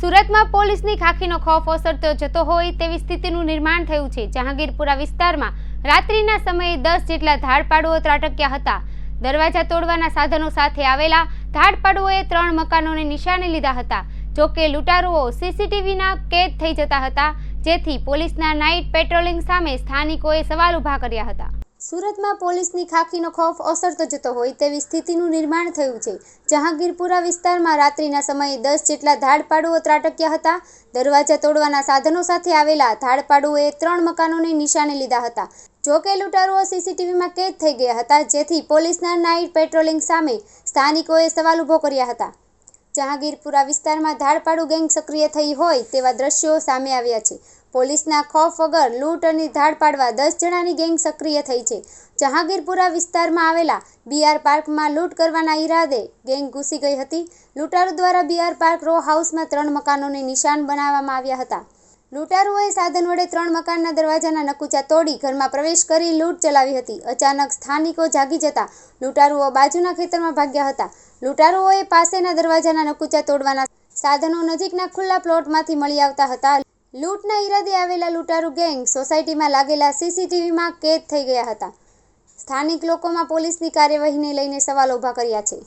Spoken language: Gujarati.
સુરતમાં પોલીસની ખાખીનો ખોફ ઓસરતો જતો હોય તેવી સ્થિતિનું નિર્માણ થયું છે. જહાંગીરપુરા વિસ્તારમાં રાત્રિના સમયે દસ જેટલા ધાડપાડુઓ ત્રાટક્યા હતા. દરવાજા તોડવાના સાધનો સાથે આવેલા ધાડપાડુઓએ ત્રણ મકાનોને નિશાને લીધા હતા. જોકે લૂંટારુઓ સીસીટીવીના કેદ થઈ જતા હતા, જેથી પોલીસના નાઇટ પેટ્રોલિંગ સામે સ્થાનિકોએ સવાલ ઊભા કર્યા હતા. સુરતમાં પોલીસની ખાખીનો ખોફ ઓસરતો જતો હોય તેવી સ્થિતિનું નિર્માણ થયું છે. જહાંગીરપુરા વિસ્તારમાં રાત્રિના સમયે દસ જેટલા ધાડપાડુઓ ત્રાટક્યા હતા. દરવાજા તોડવાના સાધનો સાથે આવેલા ધાડપાડુઓએ ત્રણ મકાનોને નિશાને લીધા હતા. જોકે લૂંટારુઓ સીસીટીવીમાં કેદ થઈ ગયા હતા, જેથી પોલીસના નાઇટ પેટ્રોલિંગ સામે સ્થાનિકોએ સવાલ ઊભો કર્યા હતા. જહાંગીરપુરા વિસ્તારમાં ધાડપાડુ ગેંગ સક્રિય થઈ હોય તેવા દ્રશ્યો સામે આવ્યા છે. પોલીસના ખોફ વગર લૂંટ અને ધાડ પાડવા દસ જણાની ગેંગ સક્રિય થઈ છે. જહાંગીરપુરા વિસ્તારમાં આવેલા બીઆર પાર્કમાં લૂંટ કરવાના ઈરાદે ગેંગ ઘૂસી ગઈ હતી. લૂંટારો દ્વારા બીઆર પાર્ક રો હાઉસમાં ત્રણ મકાનોને નિશાન બનાવવામાં આવ્યા હતા. લૂંટારુઓએ સાધન વડે ત્રણ મકાનના દરવાજાના નકુચા તોડી ઘરમાં પ્રવેશ કરી લૂંટ ચલાવી હતી. અચાનક સ્થાનિકો જાગી જતા લૂંટારુઓ બાજુના ખેતરમાં ભાગ્યા હતા. લૂંટારુઓએ પાસેના દરવાજાના નકુચા તોડવાના સાધનો નજીકના ખુલ્લા પ્લોટમાંથી મળી આવતા હતા. લૂંટના ઈરાદે આવેલા લૂંટારૂ ગેંગ સોસાયટીમાં લાગેલા સીસીટીવીમાં કેદ થઈ ગયા હતા. સ્થાનિક લોકોમાં પોલીસની કાર્યવાહીને લઈને સવાલ ઊભા કર્યા છે.